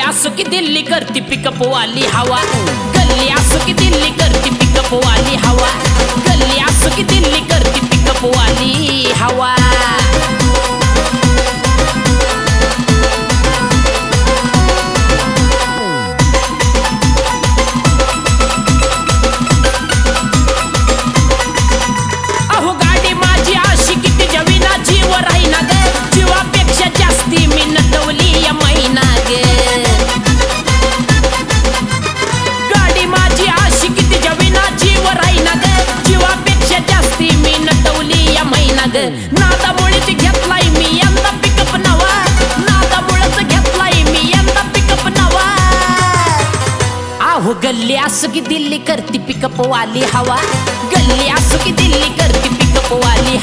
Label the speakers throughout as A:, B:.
A: असो की दिल्ली करती पिकअप वाली हवा. गल्ली असो की दिल्ली करती पिकअप वाली हवा. हो गल्ली असू की दिल्ली करती पिकअप वाली हवा. गल्ली असू की दिल्ली करती पिकअप वाली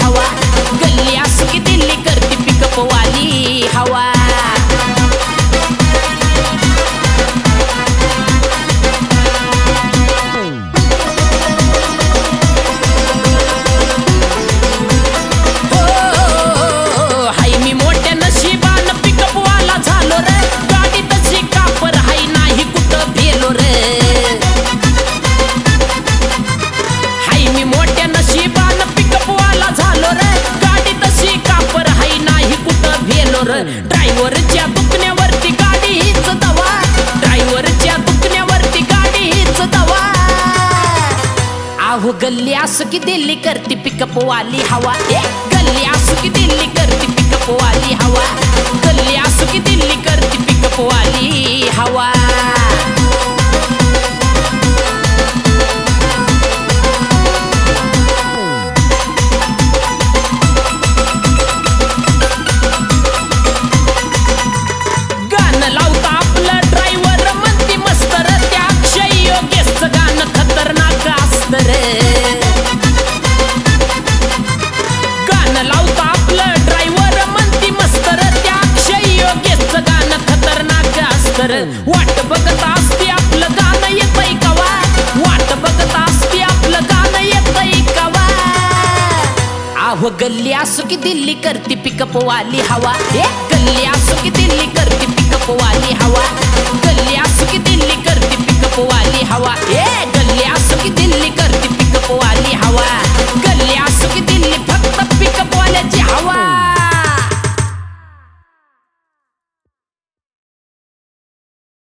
A: आहो गल्ली असो की दिल्ली करती पिकअप वाली हवा. ए गल्ली असो की दिल्ली करती हो गल्ली असो की दिल्ली करती पिकअप वाली हवा. ए गल्ली असो की दिल्ली